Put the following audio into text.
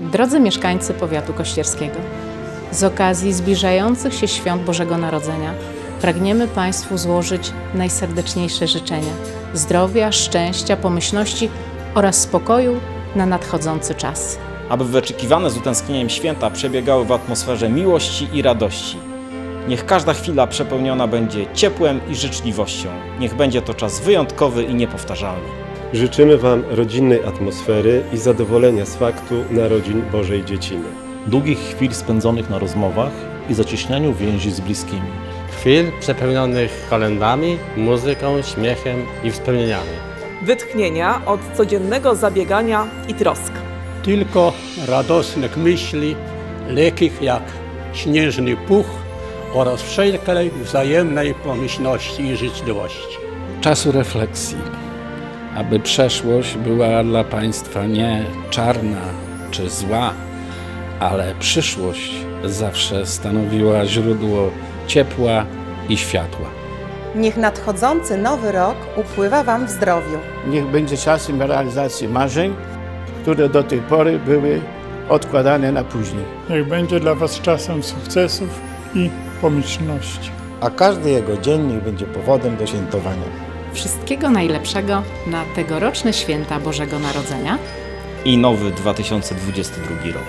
Drodzy mieszkańcy powiatu kościerskiego, z okazji zbliżających się świąt Bożego Narodzenia pragniemy Państwu złożyć najserdeczniejsze życzenia zdrowia, szczęścia, pomyślności oraz spokoju na nadchodzący czas. aby wyczekiwane z utęsknieniem święta przebiegały w atmosferze miłości i radości. Niech każda chwila przepełniona będzie ciepłem i życzliwością. Niech będzie to czas wyjątkowy i niepowtarzalny. Życzymy Wam rodzinnej atmosfery i zadowolenia z faktu narodzin Bożej Dzieciny. długich chwil spędzonych na rozmowach i zacieśnianiu więzi z bliskimi. chwil przepełnionych kolendami, muzyką, śmiechem i wspomnieniami. wytchnienia od codziennego zabiegania i trosk. tylko radosnych myśli, lekkich jak śnieżny puch oraz wszelkiej wzajemnej pomyślności i życzliwości. czasu refleksji, aby przeszłość była dla Państwa nie czarna czy zła, ale przyszłość zawsze stanowiła źródło ciepła i światła. Niech nadchodzący nowy rok upływa Wam w zdrowiu. Niech będzie czasem realizacji marzeń, które do tej pory były odkładane na później. Niech będzie dla Was czasem sukcesów i pomyślności. a każdy jego dzień niech będzie powodem do świętowania. Wszystkiego najlepszego na tegoroczne święta Bożego Narodzenia I nowy 2022 rok.